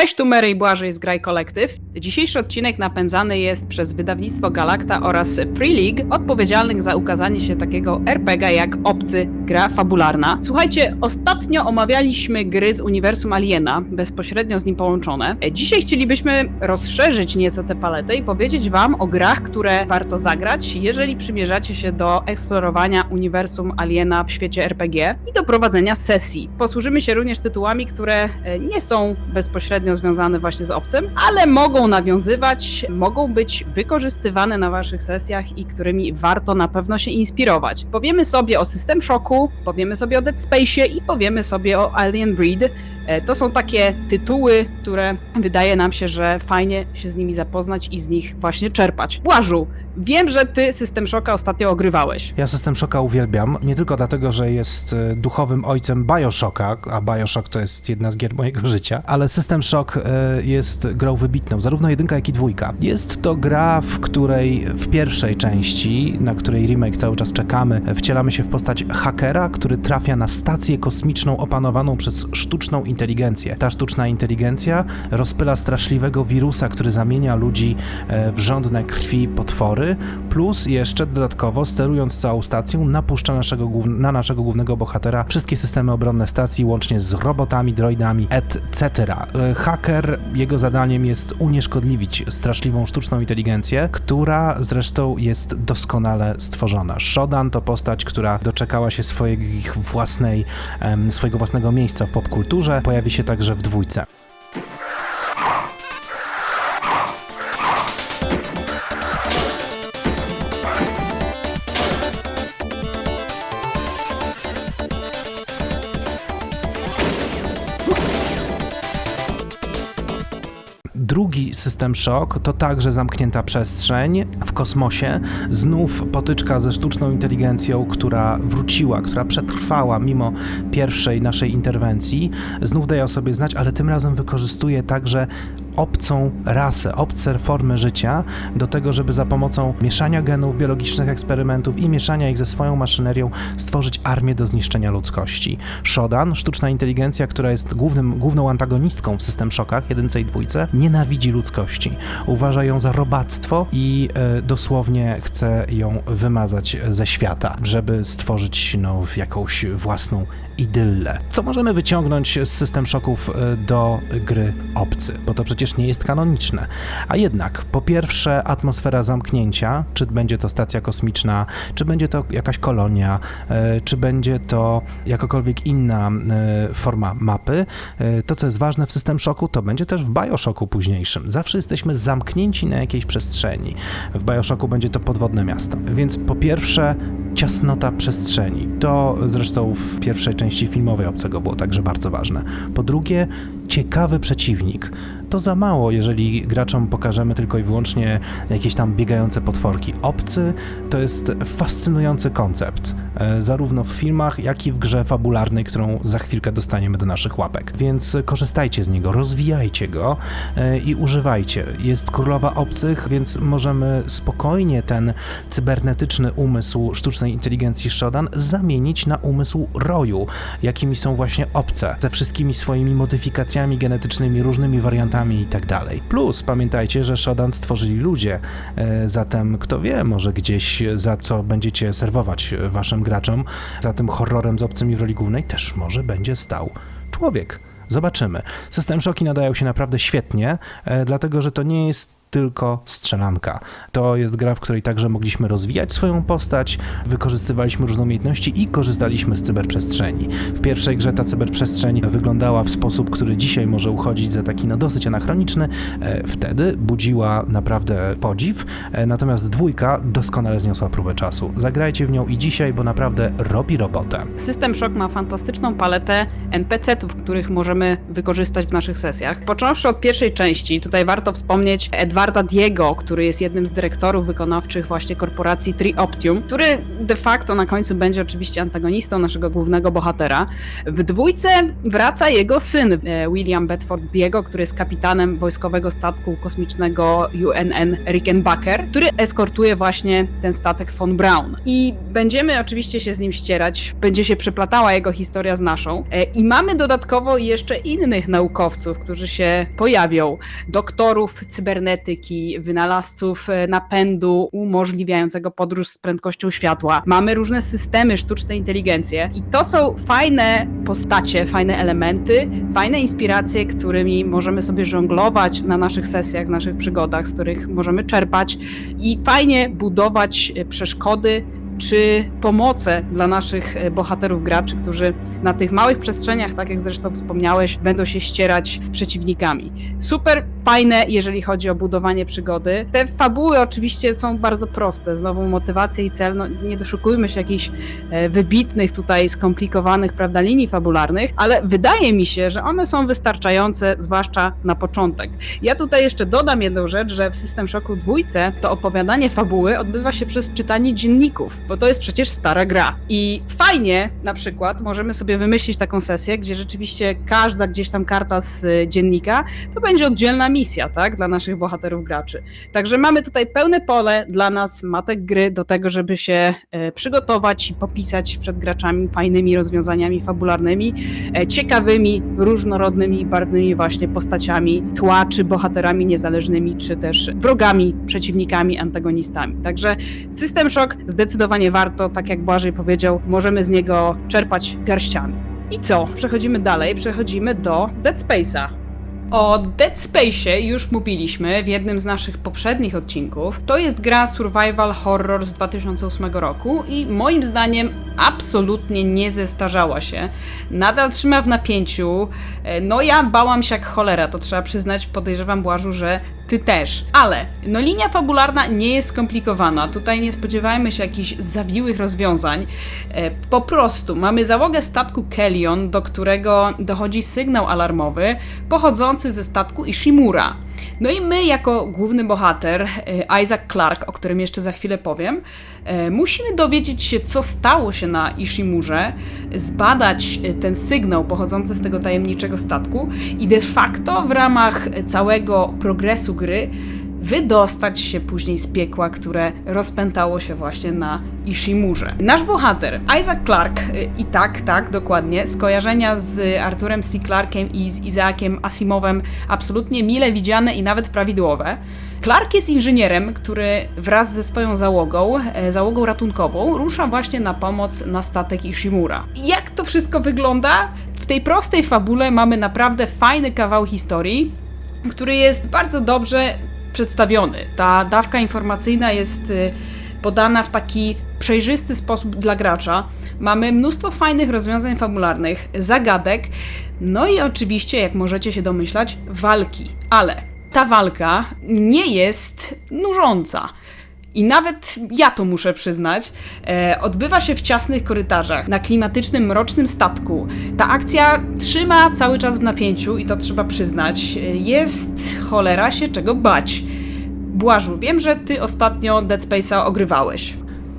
Cześć, tu Mary i Błażej z Graj Kolektyw. Dzisiejszy odcinek napędzany jest przez wydawnictwo Galacta oraz Free League, odpowiedzialnych za ukazanie się takiego RPG jak Obcy, gra fabularna. Słuchajcie, ostatnio omawialiśmy gry z uniwersum Aliena, bezpośrednio z nim połączone. Dzisiaj chcielibyśmy rozszerzyć nieco tę paletę i powiedzieć wam o grach, które warto zagrać, jeżeli przymierzacie się do eksplorowania uniwersum Aliena w świecie RPG i do prowadzenia sesji. Posłużymy się również tytułami, które e, nie są bezpośrednio związane właśnie z obcym, ale mogą nawiązywać, mogą być wykorzystywane na waszych sesjach i którymi warto na pewno się inspirować. Powiemy sobie o System Shocku, powiemy sobie o Dead Space i powiemy sobie o Alien Breed. E, To są takie tytuły, które wydaje nam się, że fajnie się z nimi zapoznać i z nich właśnie czerpać. Błażu, wiem, że ty System Shocka ostatnio ogrywałeś. Ja System Shocka uwielbiam, nie tylko dlatego, że jest e, duchowym ojcem Bioshocka, a Bioshock to jest jedna z gier mojego życia, ale System Shock e, jest grą wybitną, zarówno jedynka, jak i dwójka. Jest to gra, w której w pierwszej części, na której remake cały czas czekamy, wcielamy się w postać hakera, który trafia na stację kosmiczną opanowaną przez sztuczną inteligencję. Ta sztuczna inteligencja rozpyla straszliwego wirusa, który zamienia ludzi e, w żądne krwi potwory, plus jeszcze dodatkowo sterując całą stacją napuszcza naszego, na naszego głównego bohatera wszystkie systemy obronne stacji, łącznie z robotami, droidami, etc. E, Haker, jego zadaniem jest unieszkodliwić straszliwą sztuczną inteligencję, która zresztą jest doskonale stworzona. Shodan to postać, która doczekała się swojej własnej, swojego własnego miejsca w popkulturze, pojawi się także w dwójce. Drugi System Shock to także zamknięta przestrzeń w kosmosie, znów potyczka ze sztuczną inteligencją, która wróciła, która przetrwała mimo pierwszej naszej interwencji, znów daje o sobie znać, ale tym razem wykorzystuje także obcą rasę, obce formy życia do tego, żeby za pomocą mieszania genów, biologicznych eksperymentów i mieszania ich ze swoją maszynerią stworzyć armię do zniszczenia ludzkości. Shodan, sztuczna inteligencja, która jest głównym, główną antagonistką w System Shockach, jedynce i dwójce, nienawidzi ludzkości. Uważa ją za robactwo i e, dosłownie chce ją wymazać ze świata, żeby stworzyć no, jakąś własną idyllę. Co możemy wyciągnąć z System Shocków e, do gry Obcy? Bo to przecież nie jest kanoniczne. A jednak, po pierwsze, atmosfera zamknięcia, czy będzie to stacja kosmiczna, czy będzie to jakaś kolonia, e, czy będzie to jakakolwiek inna e, forma mapy. E, To, co jest ważne w System Shocku, to będzie też w Bioshocku późniejszym. Zawsze jesteśmy zamknięci na jakiejś przestrzeni. W Bioshocku będzie to podwodne miasto. Więc po pierwsze, ciasnota przestrzeni. To zresztą w pierwszej części filmowej Obcego było także bardzo ważne. Po drugie, ciekawy przeciwnik. To za mało, jeżeli graczom pokażemy tylko i wyłącznie jakieś tam biegające potworki. Obcy to jest fascynujący koncept, e, zarówno w filmach, jak i w grze fabularnej, którą za chwilkę dostaniemy do naszych łapek. Więc korzystajcie z niego, rozwijajcie go e, i używajcie. Jest królowa obcych, więc możemy spokojnie ten cybernetyczny umysł sztucznej inteligencji Shodan zamienić na umysł roju, jakimi są właśnie obce, ze wszystkimi swoimi modyfikacjami genetycznymi, różnymi wariantami i tak dalej. Plus pamiętajcie, że Shodan stworzyli ludzie, e, zatem kto wie, może gdzieś za co będziecie serwować waszym graczom, za tym horrorem z obcymi w roli głównej też może będzie stał człowiek. Zobaczymy. System Shocki nadają się naprawdę świetnie, e, dlatego że to nie jest tylko strzelanka. To jest gra, w której także mogliśmy rozwijać swoją postać, wykorzystywaliśmy różne umiejętności i korzystaliśmy z cyberprzestrzeni. W pierwszej grze ta cyberprzestrzeń wyglądała w sposób, który dzisiaj może uchodzić za taki no dosyć anachroniczny. E, Wtedy budziła naprawdę podziw, e, natomiast dwójka doskonale zniosła próbę czasu. Zagrajcie w nią i dzisiaj, bo naprawdę robi robotę. System Shock ma fantastyczną paletę NPC-ów, których możemy wykorzystać w naszych sesjach. Począwszy od pierwszej części, tutaj warto wspomnieć Advanced Edwarda Diego, który jest jednym z dyrektorów wykonawczych właśnie korporacji Trioptium, który de facto na końcu będzie oczywiście antagonistą naszego głównego bohatera. W dwójce wraca jego syn, e, William Bedford Diego, który jest kapitanem wojskowego statku kosmicznego UNN Rickenbacker, który eskortuje właśnie ten statek von Braun. I będziemy oczywiście się z nim ścierać, będzie się przeplatała jego historia z naszą. E, I mamy dodatkowo jeszcze innych naukowców, którzy się pojawią. Doktorów cybernetyki, wynalazców e, napędu umożliwiającego podróż z prędkością światła. Mamy różne systemy sztucznej inteligencji i to są fajne postacie, fajne elementy, fajne inspiracje, którymi możemy sobie żonglować na naszych sesjach, naszych przygodach, z których możemy czerpać i fajnie budować e, przeszkody czy pomoce dla naszych e, bohaterów graczy, którzy na tych małych przestrzeniach, tak jak zresztą wspomniałeś, będą się ścierać z przeciwnikami. Super fajne, jeżeli chodzi o budowanie przygody. Te fabuły oczywiście są bardzo proste, znowu motywacja i cel, no nie doszukujmy się jakichś e, wybitnych tutaj skomplikowanych, prawda, linii fabularnych, ale wydaje mi się, że one są wystarczające, zwłaszcza na początek. Ja tutaj jeszcze dodam jedną rzecz, że w System Shocku dwójce to opowiadanie fabuły odbywa się przez czytanie dzienników, bo to jest przecież stara gra. I fajnie na przykład możemy sobie wymyślić taką sesję, gdzie rzeczywiście każda gdzieś tam karta z y, dziennika to będzie oddzielna misja, tak, dla naszych bohaterów graczy. Także mamy tutaj pełne pole dla nas, matek gry, do tego, żeby się e, przygotować i popisać przed graczami fajnymi rozwiązaniami fabularnymi, e, ciekawymi, różnorodnymi, barwnymi właśnie postaciami tła, czy bohaterami niezależnymi, czy też wrogami, przeciwnikami, antagonistami. Także System Shock zdecydowanie warto, tak jak Błażej powiedział, możemy z niego czerpać garściami. I co? Przechodzimy dalej, przechodzimy do Dead Space'a. O Dead Space już mówiliśmy w jednym z naszych poprzednich odcinków. To jest gra survival horror z 2008 roku i moim zdaniem absolutnie nie zestarzała się. Nadal trzyma w napięciu. E, No ja bałam się jak cholera, to trzeba przyznać, podejrzewam Błażu, że ty też. Ale no linia fabularna nie jest skomplikowana. Tutaj nie spodziewajmy się jakichś zawiłych rozwiązań. E, Po prostu mamy załogę statku Kellion, do którego dochodzi sygnał alarmowy pochodzący ze statku Ishimura. No i my, jako główny bohater, e, Isaac Clarke, o którym jeszcze za chwilę powiem, e, musimy dowiedzieć się, co stało się na Ishimurze, zbadać e, ten sygnał pochodzący z tego tajemniczego statku i de facto w ramach całego progresu gry wydostać się później z piekła, które rozpętało się właśnie na Ishimurze. Nasz bohater, Isaac Clarke, y, i tak, tak, dokładnie, skojarzenia z Arturem C. Clarkiem i z Isaakiem Asimowem absolutnie mile widziane i nawet prawidłowe. Clark jest inżynierem, który wraz ze swoją załogą, e, załogą ratunkową, rusza właśnie na pomoc na statek Ishimura. Jak to wszystko wygląda? W tej prostej fabule mamy naprawdę fajny kawał historii, który jest bardzo dobrze przedstawiony. Ta dawka informacyjna jest y, podana w taki przejrzysty sposób dla gracza. Mamy mnóstwo fajnych rozwiązań fabularnych, zagadek, no i oczywiście, jak możecie się domyślać, walki. Ale ta walka nie jest nużąca. I nawet ja to muszę przyznać, e, odbywa się w ciasnych korytarzach, na klimatycznym, mrocznym statku. Ta akcja trzyma cały czas w napięciu i to trzeba przyznać. E, Jest cholera się czego bać. Błażu, wiem, że ty ostatnio Dead Space'a ogrywałeś.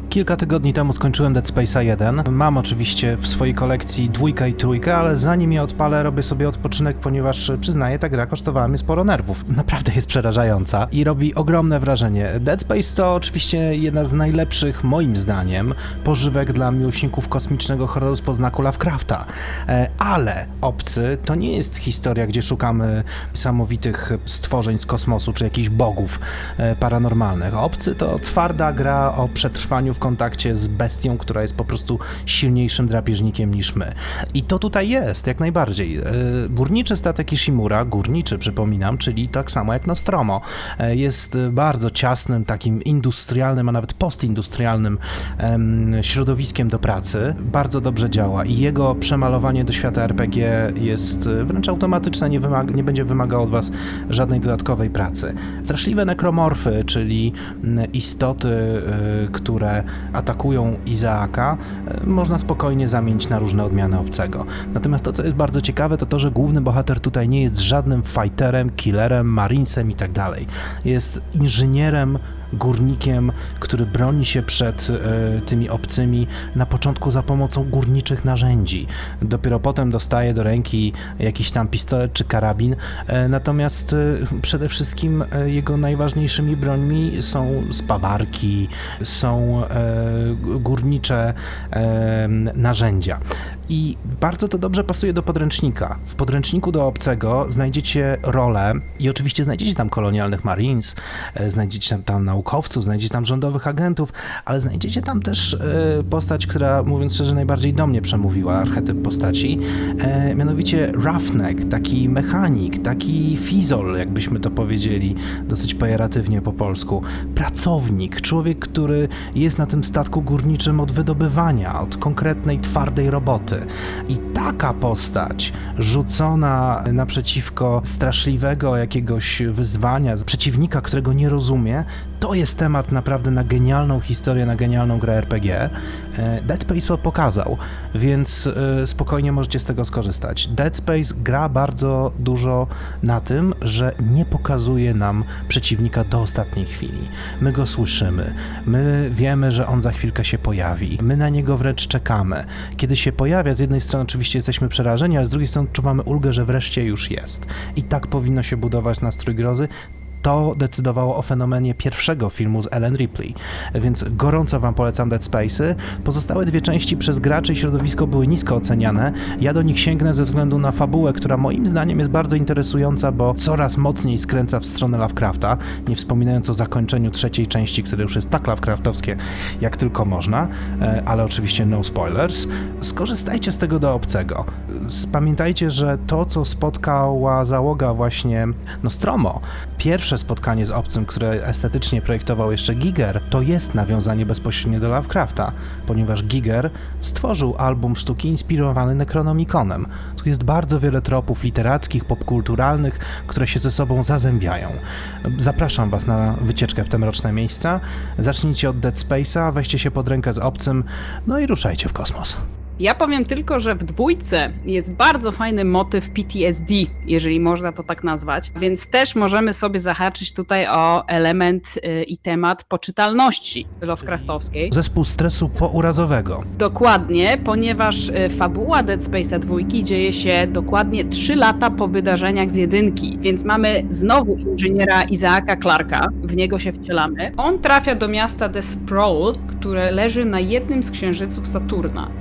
Kilka tygodni temu skończyłem Dead Space'a 1. Mam oczywiście w swojej kolekcji dwójkę i trójkę, ale zanim je odpalę, robię sobie odpoczynek, ponieważ e, przyznaję, ta gra kosztowała mnie sporo nerwów. Naprawdę jest przerażająca i robi ogromne wrażenie. Dead Space to oczywiście jedna z najlepszych, moim zdaniem, pożywek dla miłośników kosmicznego horroru z poznaku Lovecrafta. E, Ale Obcy to nie jest historia, gdzie szukamy niesamowitych stworzeń z kosmosu czy jakichś bogów e, paranormalnych. Obcy to twarda gra o przetrwaniu w kontakcie z bestią, która jest po prostu silniejszym drapieżnikiem niż my. I to tutaj jest, jak najbardziej. E, Górniczy statek Ishimura, górniczy przypominam, czyli tak samo jak Nostromo, e, jest bardzo ciasnym, takim industrialnym, a nawet postindustrialnym em, środowiskiem do pracy. Bardzo dobrze działa i jego przemalowanie do świata RPG jest e, wręcz automatyczne, nie, wymaga, nie będzie wymagało od was żadnej dodatkowej pracy. Straszliwe nekromorfy, czyli mm, istoty, które atakują Izaaka, e, można spokojnie zamienić na różne odmiany obcego. Natomiast to, co jest bardzo ciekawe, to to, że główny bohater tutaj nie jest żadnym fighterem, killerem, marinesem i tak. Jest inżynierem, górnikiem, który broni się przed e, tymi obcymi na początku za pomocą górniczych narzędzi. Dopiero potem dostaje do ręki jakiś tam pistolet czy karabin. E, natomiast e, przede wszystkim e, jego najważniejszymi brońmi są spawarki, są e, górnicze e, narzędzia. I bardzo to dobrze pasuje do podręcznika. W podręczniku do obcego znajdziecie rolę i oczywiście znajdziecie tam kolonialnych marines, e, znajdziecie tam, tam naukowców, znajdziecie tam rządowych agentów, ale znajdziecie tam też e, postać, która mówiąc szczerze najbardziej do mnie przemówiła, archetyp postaci, e, mianowicie Roughneck, taki mechanik, taki fizol, jakbyśmy to powiedzieli dosyć pejoratywnie po polsku, pracownik, człowiek, który jest na tym statku górniczym od wydobywania, od konkretnej, twardej roboty. I taka postać rzucona naprzeciwko straszliwego jakiegoś wyzwania, przeciwnika, którego nie rozumie, to jest temat naprawdę na genialną historię, na genialną grę RPG. E, Dead Space to pokazał, więc e, spokojnie możecie z tego skorzystać. Dead Space gra bardzo dużo na tym, że nie pokazuje nam przeciwnika do ostatniej chwili. My go słyszymy, my wiemy, że on za chwilkę się pojawi, my na niego wręcz czekamy. Kiedy się pojawia, z jednej strony oczywiście jesteśmy przerażeni, ale z drugiej strony odczuwamy ulgę, że wreszcie już jest. I tak powinno się budować nastrój grozy to decydowało o fenomenie pierwszego filmu z Ellen Ripley, więc gorąco Wam polecam Dead Space'y. Pozostałe dwie części przez graczy i środowisko były nisko oceniane. Ja do nich sięgnę ze względu na fabułę, która moim zdaniem jest bardzo interesująca, bo coraz mocniej skręca w stronę Lovecrafta, nie wspominając o zakończeniu trzeciej części, które już jest tak Lovecraftowskie, jak tylko można, e, ale oczywiście no spoilers. Skorzystajcie z tego do obcego. Pamiętajcie, że to, co spotkała załoga właśnie Nostromo, pierwsze spotkanie z obcym, które estetycznie projektował jeszcze Giger, to jest nawiązanie bezpośrednio do Lovecrafta, ponieważ Giger stworzył album sztuki inspirowany Necronomiconem. Tu jest bardzo wiele tropów literackich, popkulturalnych, które się ze sobą zazębiają. Zapraszam Was na wycieczkę w te mroczne miejsca. Zacznijcie od Dead Space'a, weźcie się pod rękę z obcym, no i ruszajcie w kosmos. Ja powiem tylko, że w dwójce jest bardzo fajny motyw PTSD, jeżeli można to tak nazwać, więc też możemy sobie zahaczyć tutaj o element y, i temat poczytalności Lovecraftowskiej. Zespół stresu pourazowego. Dokładnie, ponieważ y, fabuła Dead Space'a dwójki dzieje się dokładnie 3 lata po wydarzeniach z jedynki, więc mamy znowu inżyniera Izaaka Clarka, w niego się wcielamy. On trafia do miasta The Sprawl, które leży na jednym z księżyców Saturna.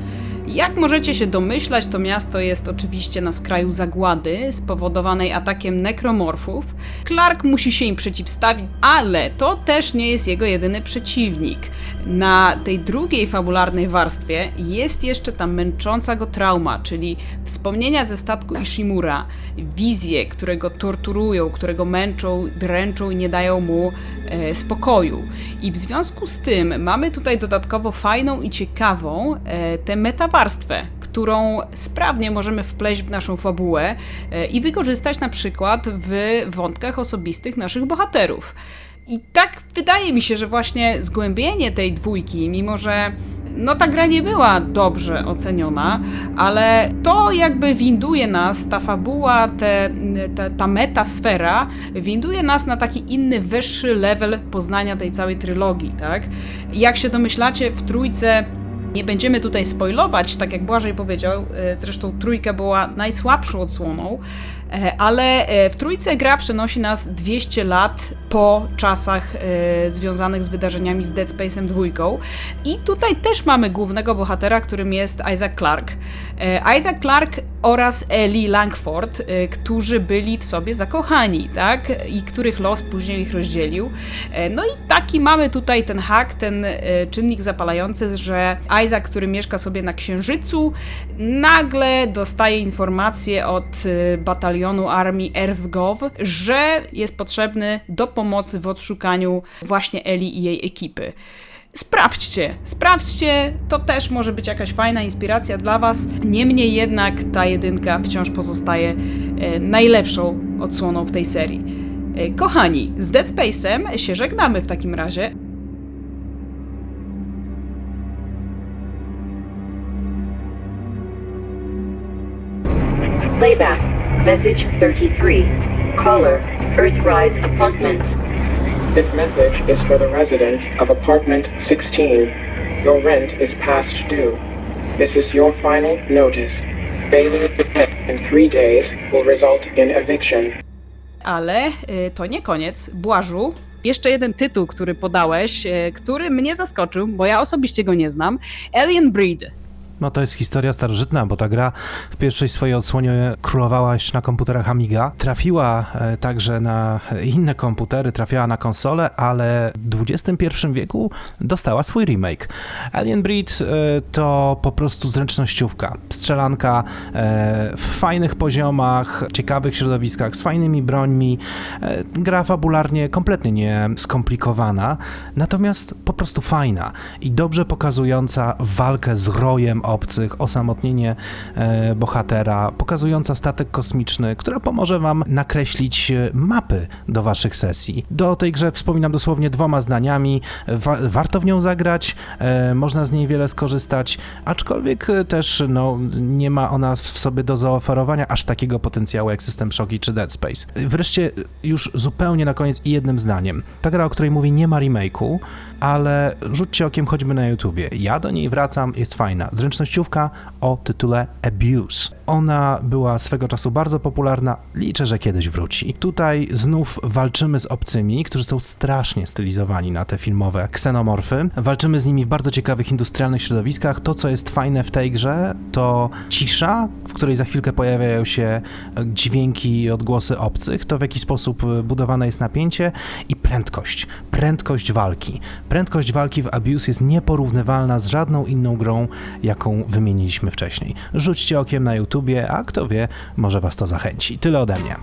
Jak możecie się domyślać, to miasto jest oczywiście na skraju zagłady spowodowanej atakiem nekromorfów. Clark musi się im przeciwstawić, ale to też nie jest jego jedyny przeciwnik. Na tej drugiej fabularnej warstwie jest jeszcze ta męcząca go trauma, czyli wspomnienia ze statku Ishimura, wizje, które go torturują, które go męczą, dręczą i nie dają mu e, spokoju. I w związku z tym mamy tutaj dodatkowo fajną i ciekawą e, tę metawarstwę, którą sprawnie możemy wpleść w naszą fabułę e, i wykorzystać na przykład w wątkach osobistych naszych bohaterów. I tak wydaje mi się, że właśnie zgłębienie tej dwójki, mimo że no ta gra nie była dobrze oceniona, ale to jakby winduje nas, ta fabuła, te, ta, ta metasfera, winduje nas na taki inny, wyższy level poznania tej całej trylogii, tak? Jak się domyślacie, w trójce nie będziemy tutaj spoilować, tak jak Błażej powiedział, e, zresztą trójka była najsłabszą odsłoną, ale e, w trójce gra przenosi nas 200 lat po czasach e, związanych z wydarzeniami z Dead Space'em dwójką. I tutaj też mamy głównego bohatera, którym jest Isaac Clarke. E, Isaac Clarke oraz Ellie Langford, e, którzy byli w sobie zakochani, tak? I których los później ich rozdzielił. E, No i taki mamy tutaj ten hak, ten e, czynnik zapalający, że Isaac, który mieszka sobie na Księżycu, nagle dostaje informację od e, batalionu armii Erwgow, że jest potrzebny do pomocy w odszukaniu właśnie Eli i jej ekipy sprawdźcie, sprawdźcie, to też może być jakaś fajna inspiracja dla Was. Niemniej jednak ta jedynka wciąż pozostaje e, najlepszą odsłoną w tej serii. E, kochani, z Dead Space'em się żegnamy w takim razie. Playback. Message 33. Caller, Earthrise Apartment. This message is for the residents of apartment 16. Your rent is past due. This is your final notice. Failing to pay in three days will result in eviction. Ale y, to nie koniec. Błażu, jeszcze jeden tytuł, który podałeś, y, który mnie zaskoczył, bo ja osobiście go nie znam. Alien Breed. No to jest historia starożytna, bo ta gra w pierwszej swojej odsłonie królowała jeszcze na komputerach Amiga. Trafiła e, także na inne komputery, trafiała na konsole, ale w XXI wieku dostała swój remake. Alien Breed e, to po prostu zręcznościówka. Strzelanka e, w fajnych poziomach, ciekawych środowiskach, z fajnymi brońmi. Gra fabularnie kompletnie nie skomplikowana, natomiast po prostu fajna i dobrze pokazująca walkę z rojem obcych, osamotnienie e, bohatera, pokazująca statek kosmiczny, która pomoże wam nakreślić e, mapy do waszych sesji. Do tej grze wspominam dosłownie dwoma zdaniami. Wa warto w nią zagrać, e, można z niej wiele skorzystać, aczkolwiek też no, nie ma ona w sobie do zaoferowania aż takiego potencjału jak System Shocki czy Dead Space. Wreszcie już zupełnie na koniec i jednym zdaniem. Ta gra, o której mówię, nie ma remake'u, ale rzućcie okiem choćby na YouTubie. Ja do niej wracam, jest fajna. Zręcznościówka o tytule Abuse. Ona była swego czasu bardzo popularna, liczę, że kiedyś wróci. Tutaj znów walczymy z obcymi, którzy są strasznie stylizowani na te filmowe ksenomorfy. Walczymy z nimi w bardzo ciekawych industrialnych środowiskach. To, co jest fajne w tej grze, to cisza, w której za chwilkę pojawiają się dźwięki i odgłosy obcych, to w jaki sposób budowane jest napięcie i prędkość. Prędkość walki. Prędkość walki w Abuse jest nieporównywalna z żadną inną grą, jaką wymieniliśmy wcześniej. Rzućcie okiem na YouTubie, a kto wie, może was to zachęci. Tyle ode mnie.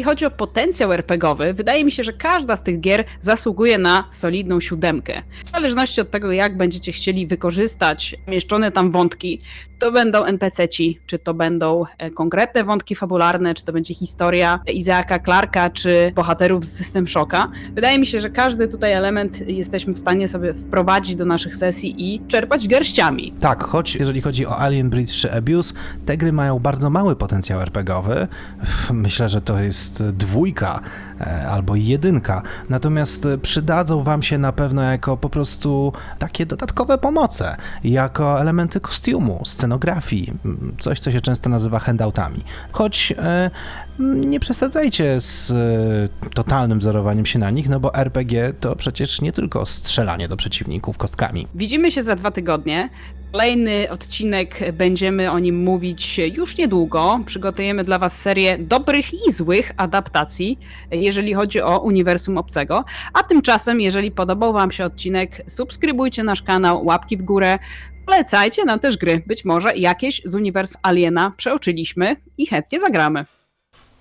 Jeżeli chodzi o potencjał RPGowy, wydaje mi się, że każda z tych gier zasługuje na solidną siódemkę. W zależności od tego, jak będziecie chcieli wykorzystać mieszczone tam wątki, to będą NPC-ci, czy to będą e, konkretne wątki fabularne, czy to będzie historia Izaaka Clarka, czy bohaterów z System Shocka. Wydaje mi się, że każdy tutaj element jesteśmy w stanie sobie wprowadzić do naszych sesji i czerpać garściami. Tak, choć jeżeli chodzi o Alien Breed czy Abuse, te gry mają bardzo mały potencjał RPGowy. Myślę, że to jest dwójka e, albo jedynka. Natomiast e, przydadzą wam się na pewno jako po prostu takie dodatkowe pomoce, jako elementy kostiumu, scenografii, coś, co się często nazywa handoutami. Choć e, nie przesadzajcie z e, totalnym wzorowaniem się na nich, no bo RPG to przecież nie tylko strzelanie do przeciwników kostkami. Widzimy się za dwa tygodnie. Kolejny odcinek będziemy o nim mówić już niedługo. Przygotujemy dla Was serię dobrych i złych adaptacji, jeżeli chodzi o uniwersum obcego. A tymczasem, jeżeli podobał Wam się odcinek, subskrybujcie nasz kanał, łapki w górę. Polecajcie nam też gry. Być może jakieś z uniwersum Aliena przeoczyliśmy i chętnie zagramy.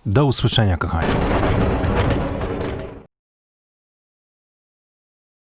Do usłyszenia, kochani.